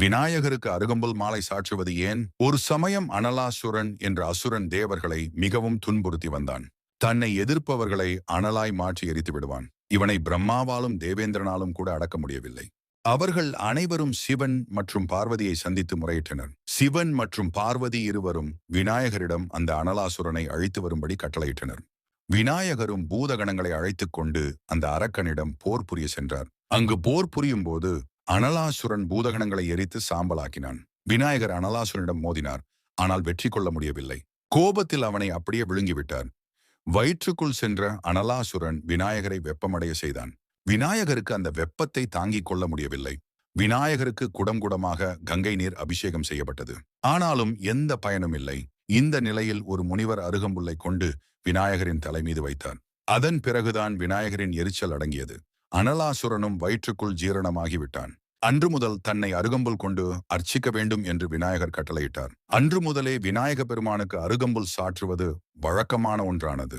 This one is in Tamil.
விநாயகருக்கு அருகம்புல் மாலை சாற்றுவது ஏன்? ஒரு சமயம் அனலாசுரன் என்ற அசுரன் தேவர்களை மிகவும் துன்புறுத்தி வந்தான். தன்னை எதிர்ப்பவர்களை அனலாய் மாற்றி எரித்து விடுவான். இவனை பிரம்மாவாலும் தேவேந்திரனாலும் கூட அடக்க முடியவில்லை. அவர்கள் அனைவரும் சிவன் மற்றும் பார்வதியை சந்தித்து முறையிட்டனர். சிவன் மற்றும் பார்வதி இருவரும் விநாயகரிடம் அந்த அனலாசுரனை அழைத்து வரும்படி கட்டளையிட்டனர். விநாயகரும் பூதகணங்களை அழைத்துக் கொண்டு அந்த அரக்கனிடம் போர் புரிய சென்றார். அங்கு போர் புரியும் போது அனலாசுரன் பூதகணங்களை எரித்து சாம்பலாக்கினான். விநாயகர் அனலாசுரனிடம் மோதினார். ஆனால் வெற்றி கொள்ள முடியவில்லை. கோபத்தில் அவனை அப்படியே விழுங்கிவிட்டார். வயிற்றுக்குள் சென்ற அனலாசுரன் விநாயகரை வெப்பமடைய செய்தான். விநாயகருக்கு அந்த வெப்பத்தை தாங்கிக் கொள்ள முடியவில்லை. விநாயகருக்கு குடம் குடமாக கங்கை நீர் அபிஷேகம் செய்யப்பட்டது. ஆனாலும் எந்த பயனும் இல்லை. இந்த நிலையில் ஒரு முனிவர் அருகம்புல்லை கொண்டு விநாயகரின் தலை மீது வைத்தார். அதன் பிறகுதான் விநாயகரின் எரிச்சல் அடங்கியது. அனலாசுரனும் வயிற்றுக்குள் ஜீரணமாகிவிட்டான். அன்று முதல் தன்னை அருகம்புல் கொண்டு அர்ச்சிக்க வேண்டும் என்று விநாயகர் கட்டளையிட்டார். அன்று முதலே விநாயக பெருமானுக்கு அருகம்புல் சாற்றுவது வழக்கமான ஒன்றானது.